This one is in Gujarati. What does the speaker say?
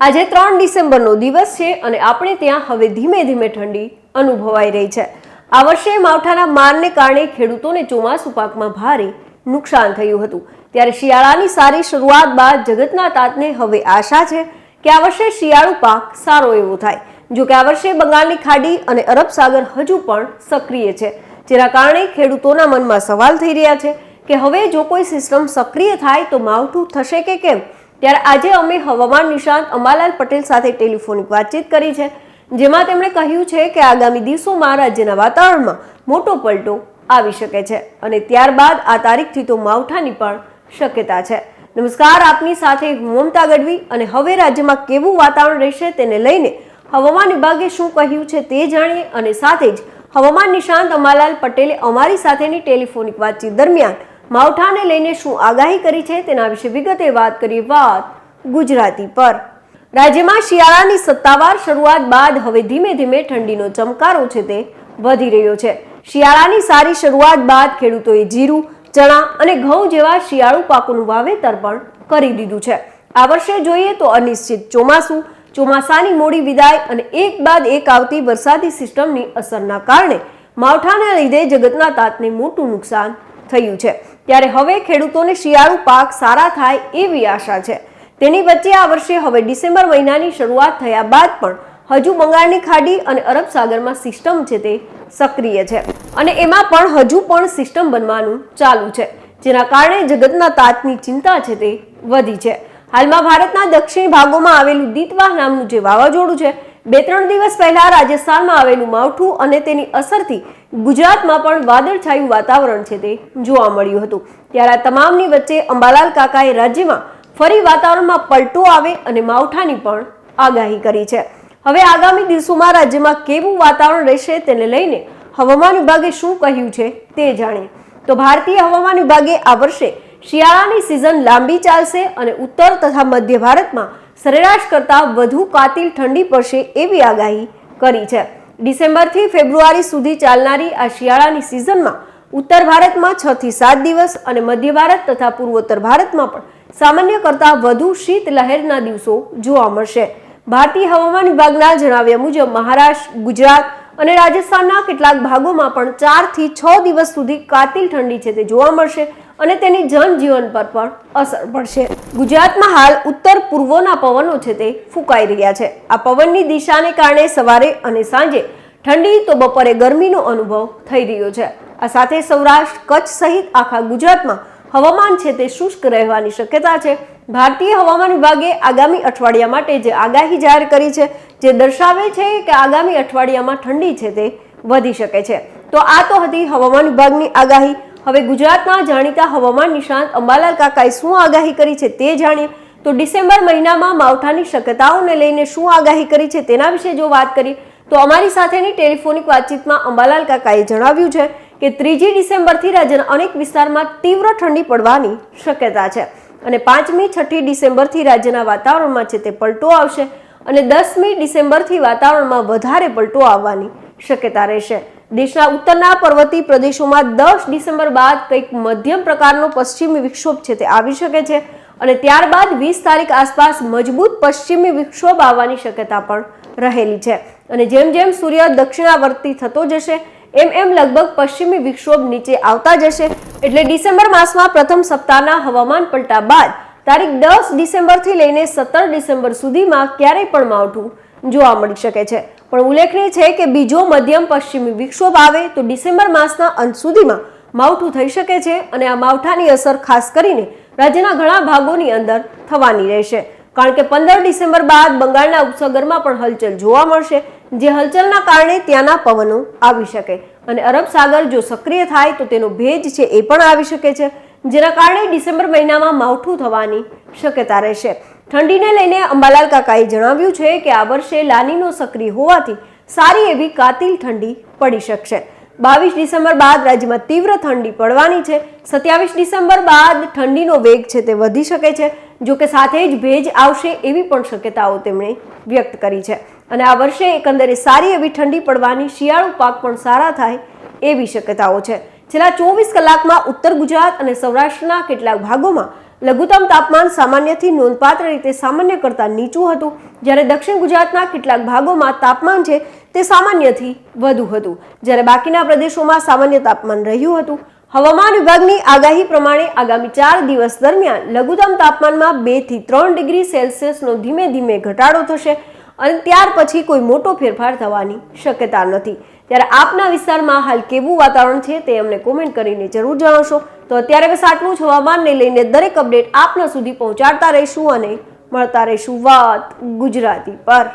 આજે ત્રણ ડિસેમ્બરનો દિવસ છે અને આપણે ત્યાં હવે ધીમે ધીમે ઠંડી અનુભવાઈ રહી છે. આ વર્ષે માવઠાના મારને કારણે ખેડૂતોને ચોમાસુ પાકમાં ભારે નુકસાન થયું હતું. ત્યારે શિયાળાની સારી શરૂઆત બાદ જગતના તાતને હવે આશા છે કે આ વર્ષે શિયાળુ પાક સારો એવો થાય. જો કે આ વર્ષે બંગાળની ખાડી અને અરબ સાગર હજુ પણ સક્રિય છે, જેના કારણે ખેડૂતોના મનમાં સવાલ થઈ રહ્યા છે કે હવે જો કોઈ સિસ્ટમ સક્રિય થાય તો માવઠું થશે કે કેમ? ત્યારે આજે અમે હવામાન નિષ્ણાંત અંબાલાલ પટેલ સાથે ટેલિફોનિક વાતચીત કરી છે, જેમાં તેમણે કહ્યું છે કે આગામી દિવસોમાં રાજ્યના વાતાવરણમાં મોટો પલટો આવી શકે છે અને ત્યારબાદ આ તારીખથી તો માવઠાની પણ શક્યતા છે. નમસ્કાર, આપની સાથે હું મમતા ગઢવી અને હવે રાજ્યમાં કેવું વાતાવરણ રહેશે તેને લઈને હવામાન વિભાગે શું કહ્યું છે તે જાણીએ અને સાથે જ હવામાન નિષ્ણાંત અમાલાલ પટેલે અમારી સાથેની ટેલિફોનિક વાતચીત દરમિયાન માવઠાને લઈને શું આગાહી કરી છે તેના વિશે વિગતે વાત કરી વાત ગુજરાતી પર. રાજ્યમાં શિયાળાની સત્તાવાર શરૂઆત બાદ હવે ધીમે ધીમે ઠંડીનો ચમકારો છે તે વધી રહ્યો છે. શિયાળાની સારી શરૂઆત બાદ ખેડૂતોએ જીરું, ચણા અને ઘઉં જેવા શિયાળુ પાકોનું વાવેતર પણ કરી દીધું છે. આ વર્ષે જોઈએ તો અનિશ્ચિત ચોમાસું, ચોમાસાની મોડી વિદાય અને એક બાદ એક આવતી વરસાદી સિસ્ટમની અસરના કારણે માવઠાના લીધે જગતના તાતને મોટું નુકસાન થયું છે. ત્યારે હવે ખેડૂતોને શિયાળુ પાક સારા થાય એવી આશા છે. તેની વચ્ચે આ વર્ષે હવે ડિસેમ્બર મહિનાની શરૂઆત થયા બાદ પણ હજુ બંગાળની ખાડી અને અરબ સાગરમાં સિસ્ટમ છે તે સક્રિય છે. અને એમાં પણ હજુ પણ સિસ્ટમ બનવાનું ચાલુ છે, જેના કારણે જગતના તાતની ચિંતા છે તે વધી છે. હાલમાં ભારતના દક્ષિણ ભાગોમાં આવેલું દીતવાહ નામનું જે વાવાઝોડું છે બે ત્રણ દિવસ પહેલા રાજસ્થાનમાં આવેલું માવઠું અને તેની અસરથી ગુજરાતમાં પણ વાદળછાયું વાતાવરણ છે તે જોવા મળ્યું હતું. ત્યારે આ તમામની વચ્ચે અંબાલાલ કાકાએ રાજ્યમાં ફરી વાતાવરણમાં પલટો આવે અને માવઠાની પણ આગાહી કરી છે. હવે આગામી દિવસોમાં રાજ્યમાં કેવું વાતાવરણ રહેશે તેને લઈને હવામાન વિભાગે શું કહ્યું છે તે જાણીએ. તો ભારતીય હવામાન વિભાગે આ વર્ષે શિયાળાની સિઝન લાંબી ચાલશે અને ઉત્તર તથા મધ્ય ભારતમાં સરેરાશ કરતાં વધુ કાતિલ ઠંડી પડશે એવી આગાહી કરી છે. ડિસેમ્બરથી ફેબ્રુઆરી સુધી ચાલનારી આ શિયાળાની સિઝનમાં ઉત્તર ભારતમાં છ થી સાત દિવસ અને મધ્ય ભારત તથા પૂર્વોત્તર ભારતમાં પણ સામાન્ય કરતાં વધુ શીત લહેરના દિવસો જોવા મળશે. ભારતીય હવામાન વિભાગના જણાવ્યા મુજબ મહારાષ્ટ્ર, ગુજરાત અને રાજસ્થાનના કેટલાક ભાગોમાં પણ ચારથી છ દિવસ સુધી કાતિલ ઠંડી છે તે જોવા મળશે. અને તેની જનજીવન પર પણ અસર પડશે. ગુજરાતમાં હાલ ઉત્તર પૂર્વના પવનો છે તે ફૂંકાઈ રહ્યા છે. આ પવનની દિશાને કારણે સવારે અને સાંજે ઠંડી તો બપોરે ગરમીનો અનુભવ થઈ રહ્યો છે. આ સાથે સૌરાષ્ટ્ર, કચ્છ સહિત આખા ગુજરાતમાં હવામાન છે તે શુષ્ક રહેવાની શક્યતા છે. ભારતીય હવામાન વિભાગે આગામી અઠવાડિયા માટે જે આગાહી જાહેર કરી છે, જે દર્શાવે છે કે આગામી અઠવાડિયામાં ઠંડી છે તે વધી શકે છે. તો આ તો હતી હવામાન વિભાગની આગાહી. હવે ગુજરાતના જાણીતા હવામાન નિષ્ણાંત અંબાલાલ કાકાએ શું આગાહી કરી છે તે જાણીએ. તો ડિસેમ્બર મહિનામાં માવઠાની શક્યતાઓને લઈને શું આગાહી કરી છે તેના વિશે જો વાત કરીએ, તો અમારી સાથેની ટેલિફોનિક વાતચીતમાં અંબાલાલ કાકાએ જણાવ્યું છે કે ત્રીજી ડિસેમ્બરથી રાજ્યના અનેક વિસ્તારમાં તીવ્ર ઠંડી પડવાની શક્યતા છે અને પાંચમી, છઠ્ઠી ડિસેમ્બરથી રાજ્યના વાતાવરણમાં છે તે પલટો આવશે અને દસમી ડિસેમ્બરથી વાતાવરણમાં વધારે પલટો આવવાની શક્યતા રહેશે. દેશના ઉત્તરના પર્વતીય પ્રદેશોમાં દસ ડિસેમ્બર બાદ કંઈક મધ્યમ પ્રકારનો પશ્ચિમી વિક્ષોભ છે તે આવી શકે છે અને ત્યારબાદ વીસ તારીખ આસપાસ મજબૂત પશ્ચિમી વિક્ષોભ આવવાની શક્યતા પણ રહેલી છે. અને જેમ જેમ સૂર્ય દક્ષિણાવર્તી થતો જશે, એમ એમ લગભગ પશ્ચિમી વિક્ષોભ નીચે આવતા જશે. એટલે ડિસેમ્બર માસમાં પ્રથમ સપ્તાહના હવામાન પલટા બાદ તારીખ દસ ડિસેમ્બરથી લઈને સત્તર ડિસેમ્બર સુધીમાં ક્યારેય પણ માવઠું જોવા મળી શકે છે. પણ ઉલ્લેખનીય છે કે બીજો મધ્યમ પશ્ચિમી વિક્ષોભ આવે તો ડિસેમ્બર માસના અંત સુધીમાં માવઠું થઈ શકે છે અને આ માવઠાની અસર ખાસ કરીને રાજ્યના ઘણા ભાગોની અંદર થવાની રહેશે. કારણ કે પંદર ડિસેમ્બર બાદ બંગાળના ઉપસાગરમાં પણ હલચલ જોવા મળશે, જે હલચલના કારણે ત્યાંના પવનો આવી શકે. અને અરબ સાગર જો સક્રિય થાય તો તેનો ભેજ છે એ પણ આવી શકે છે, જેના કારણે ડિસેમ્બર મહિનામાં માવઠું થવાની શક્યતા રહેશે. ઠંડીને લઈને અંબાલાલ કાકાએ જણાવ્યું છે કે આ વર્ષે લાનીનો સક્રિય હોવાથી સારી એવી કાતિલ ઠંડી પડી શકશે. બાવીસ ડિસેમ્બર બાદ રાજ્યમાં તીવ્ર ઠંડી પડવાની છે. સત્યાવીસ ડિસેમ્બર બાદ ઠંડીનો વેગ છે તે વધી શકે છે. જો કે સાથે જ ભેજ આવશે એવી પણ શક્યતાઓ તેમણે વ્યક્ત કરી છે. અને આ વર્ષે એકંદરે સારી એવી ઠંડી પડવાની શિયાળુ પાક પણ સારા થાય એવી શક્યતાઓ છે. છેલ્લા ચોવીસ કલાકમાં ઉત્તર ગુજરાત અને સૌરાષ્ટ્રના કેટલાક ભાગોમાં લઘુત્તમ તાપમાન સામાન્યથી નોંધપાત્ર રીતે સામાન્ય કરતાં નીચું હતું. જ્યારે દક્ષિણ ગુજરાતના કેટલાક ભાગોમાં તાપમાન છે તે સામાન્યથી વધુ હતું. જ્યારે બાકીના પ્રદેશોમાં સામાન્ય તાપમાન રહ્યું હતું. હવામાન વિભાગની આગાહી પ્રમાણે આગામી ચાર દિવસ દરમિયાન લઘુત્તમ તાપમાનમાં બેથી ત્રણ ડિગ્રી સેલ્સિયસનો ધીમે ધીમે ઘટાડો થશે. અને ત્યાર પછી કોઈ મોટો ફેરફાર થવાની શક્યતા નથી. ત્યારે આપના વિસ્તારમાં હાલ કેવું વાતાવરણ છે તે અમને કોમેન્ટ કરીને જરૂર જણાવશો. તો અત્યારે બસ આટલું જ. હવામાનને લઈને દરેક અપડેટ આપના સુધી પહોંચાડતા રહીશું અને મળતા રહીશું વાત ગુજરાતી પર.